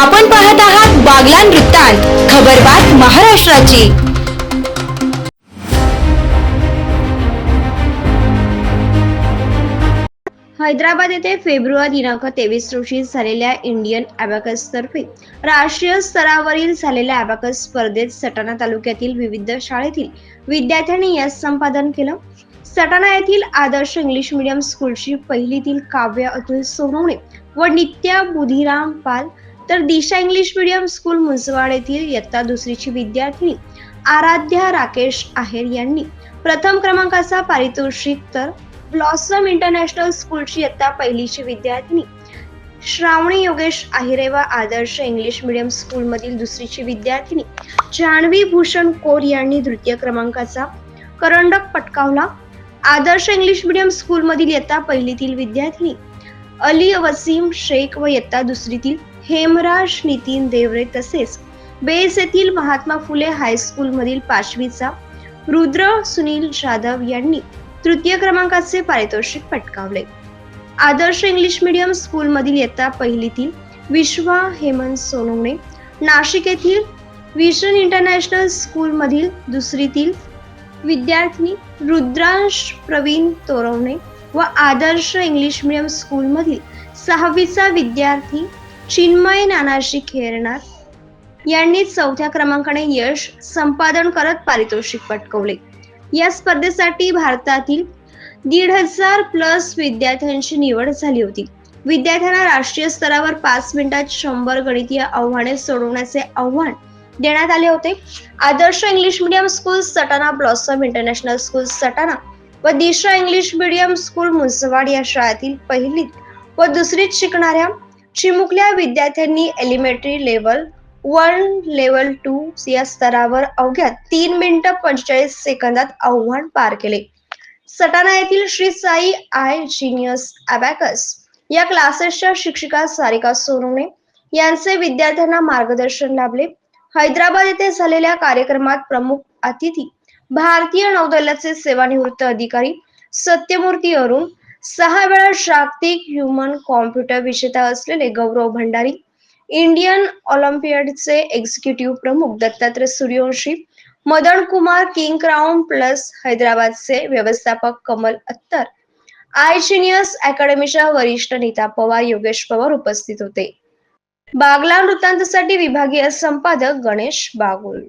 आपण पाहत आहात बागलान वृत्तांत खबरबात महाराष्ट्राची. हैदराबाद येथे फेब्रुवारी दिनांक तेवीस रोजी झालेल्या इंडियन अॅबॅकस तर्फे राष्ट्रीय स्तरावरील झालेल्या अॅबॅकस स्पर्धेत सटाणा तालुक्यातील विविध शाळेतील विद्यार्थ्यांनी यश संपादन केलं. सटाणा येथील आदर्श इंग्लिश मीडियम स्कूलची पहिलीतील काव्य अतुल सोनवणे व नित्या बुधिराम पाल तर Disha English medium school Munjwad येथील इयत्ता दुसरीची विद्यार्थिनी आराध्या राकेश आहेर यांनी प्रथम क्रमांकाचा पारितोषिक तर ब्लॉसम इंटरनॅशनल स्कूलची इयत्ता पहिलीची विद्यार्थिनी श्रावणी योगेश आहिरे व आदर्श इंग्लिश मीडियम स्कूलमधील दुसरीची विद्यार्थिनी जान्हवी भूषण कोर यांनी तृतीय क्रमांकाचा करंडक पटकावला. आदर्श इंग्लिश मीडियम स्कूलमधील इयत्ता पहिलीतील विद्यार्थिनी अली वसीम शेख व इयत्ता दुसरीतील हेमराज नितीन देवरे तसेच बेस येथील महात्मा फुले हायस्कूलमधील पाचवीचा रुद्र सुनील जाधव यांनी तृतीय क्रमांकाचे पारितोषिक पटकावले. आदर्श इंग्लिश मीडियम स्कूलमधील इयत्ता पहिलीतील विश्वा हेमंत सोनवणे नाशिक येथील विजन इंटरनॅशनल स्कूलमधील दुसरीतील विद्यार्थिनी रुद्रांश प्रवीण तोरवणे व आदर्श इंग्लिश मीडियम स्कूलमधील सहावीचा विद्यार्थी चिन्मय नानाजी खेरणार यांनी चौथ्या क्रमांकाने यश संपादन करत पारितोषिक पटकवले. या स्पर्धेसाठी भारतातील दीड हजार प्लस विद्यार्थ्यांची निवड झाली होती. विद्यार्थ्यांना राष्ट्रीय स्तरावर पाच मिनिटात शंभर गणितीय आव्हाने सोडवण्याचे आव्हान देण्यात आले होते. Adarsh English medium school Satana blossom international school Satana व Disha English medium school Muswad या शाळेतील पहिलीत व दुसरीत शिकणाऱ्या चिमुकल्या विद्यार्थ्यांनी elementary level one level two या स्तरावर अवघ्या तीन मिनिटं पंचेचाळीस सेकंदात आव्हान पार केले. सटाणा येथील Shri Sai I genius abacus या क्लासेसच्या शिक्षिका सारिका सोनवणे यांचे विद्यार्थ्यांना मार्गदर्शन लाभले. हैदराबाद येथे झालेल्या कार्यक्रमात प्रमुख अतिथी भारतीय नौदलाचे सेवानिवृत्त अधिकारी सत्यमूर्ती अरुण सहा वेळा जागतिक ह्युमन कॉम्प्युटर विजेता असलेले गौरव भंडारी इंडियन ऑलिम्पियडचे एक्झिक्युटिव्ह प्रमुख Dattatray Suryavanshi Madan Kumar king crown plus हैदराबादचे व्यवस्थापक कमल अत्तर आयजिनियस अकॅडमीच्या वरिष्ठ नेता पवार योगेश पवार उपस्थित होते. बागला वृत्तांतसाठी विभागीय संपादक गणेश बागुल.